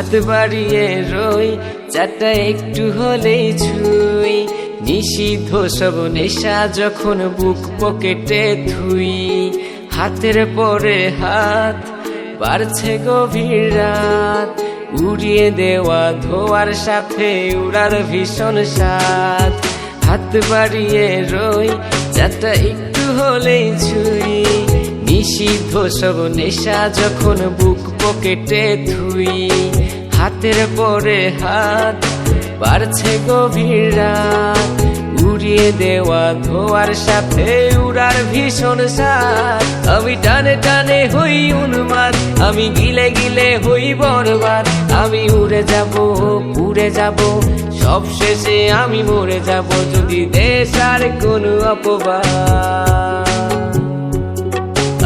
বাড়িয়ে রই, চারটা একটু হলেই ছুই। নিষিদ্ধ সব নেশা যখন বুক পকেটে ধুই। হাতের পরে হাত বাড়ছে গভীর রাত। উড়িয়ে দেওয়া ধোয়ার সাথে উড়ার ভীষণ সাথ হাত বাড়িয়ে রই, চারটা একটু হলেই ছুই। নিষিদ্ধ সব নেশা যখন বুক পকেটে থুই হাতের পরে হাত বাড়ছে গভীর রাত। উড়িয়ে দেওয়া ধোয়ার সাথে উড়ার ভীষণ সাথ আমি টানে টানে হই উন্মাদ, আমি গিলে গিলে হই বরবাদ। আমি উড়ে যাব উড়ে যাব, সব শেষে আমি মরে যাব। যদি দেশ আর কোনো অপবাদ।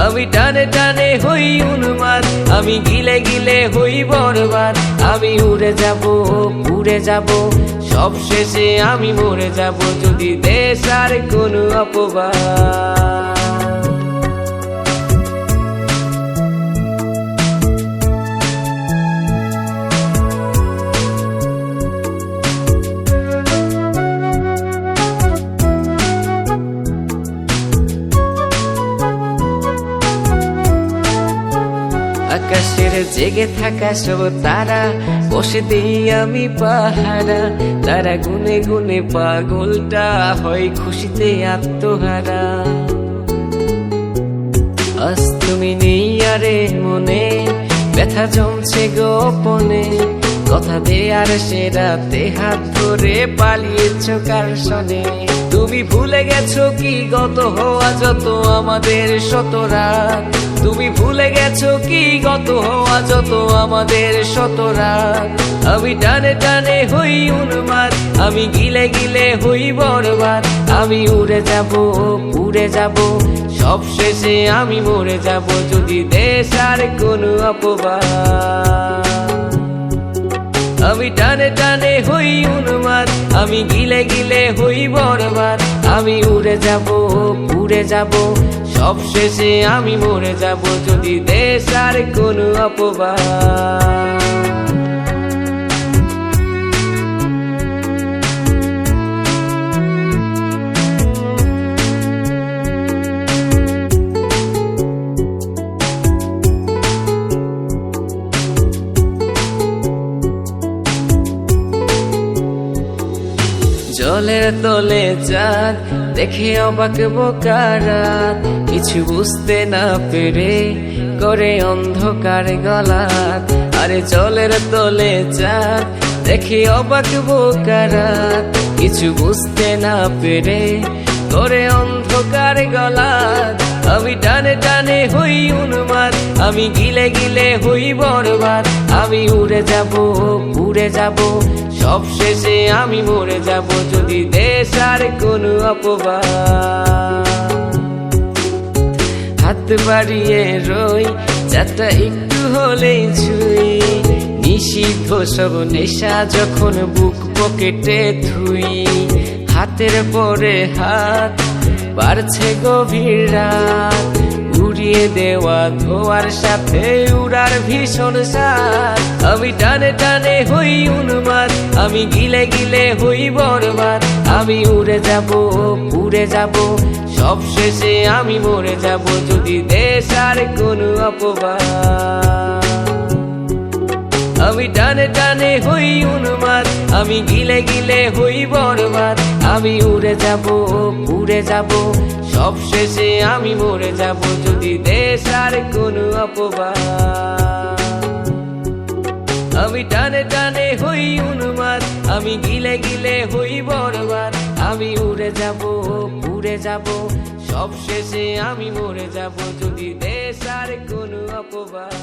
আমি টানে টানে হই উন্মাদ, আমি গিলে গিলে হই বরবাদ। আমি উড়ে যাব উড়ে যাব সব শেষে আমি মরে যাব। যদি দেশ আর কোনো অপবাদ। আকাশের জেগে থাকা সব তারা। বসে দিই আমি পাহারা। তারা গুনে গুনে পাগলটা হয় খুশিতে আত্মহারা। আজ তুমি নেই আরে মনে, ব্যথা জমছে গোপনে। কথা দে আর সে রাতে হাত ধরে পালিয়েছ কার সনে? তুমি ভুলে গেছো কি গত হওয়া যত আমাদের শত রাত তুমি ভুলে গেছো কি গত হওয়া যত আমাদের শত রাত আমি টানে টানে হই উন্মাদ, আমি গিলে গিলে হই বরবাদ। আমি উড়ে যাব উড়ে যাব, সব শেষে আমি মরে যাব। যদি দেশ আর কোনো অপবাদ। আমি টানে টানে হই উন্মাদ, আমি গিলে গিলে হই বরবাদ। আমি উড়ে যাব উড়ে যাব সব শেষে আমি মরে যাব। যদি দেশ আর কোনো অপবাদ। জলের তলে চাঁদ, দেখে অবাক বোকারাত কিছু বুঝতে না পেরে করে অন্ধকার গলাত। আরে জলের তলে চাঁদ, দেখে অবাক বোকারাত কিছু বুঝতে না পেরে করে অন্ধকার গলাত। আমি টানে টানে হই উন্মাদ আমি গিলে গিলে হই বরবাদ। আমি উড়ে যাব উড়ে যাব। সব শেষে আমি মরে যাব যদি দেশ আর কোনো অপবাদ। হাত বাড়িয়ে রই, যাত্রা একটু হলেই ছুই। নিষিদ্ধ সব নেশা যখন বুক পকেটে থুই হাতের পরে হাত বাড়ছে গভীর রাত। উড়িয়ে দেওয়া ধোয়ার সাথে উড়ার ভীষণ সাত আমি টানে টানে হই উন্মাদ, আমি গিলে গিলে হই বরবাদ। আমি উড়ে যাব উড়ে যাব, সব শেষে আমি মরে যাব। যদি দেশ আর কোনো অপবাদ। আমি টানে টানে হই উন্মাদ, আমি গিলে গিলে হই বরবাদ। আমি উড়ে যাব উড়ে যাব সব শেষে আমি মরে যাব, যদি দেশ আর কোনো অপবাদ। আমি টানে টানে হই উন্মাদ, আমি গিলে গিলে হই বরবাদ। আমি উড়ে যাব উড়ে যাব সব শেষে আমি মরে যাব, যদি দেশ আর কোনো অপবাদ।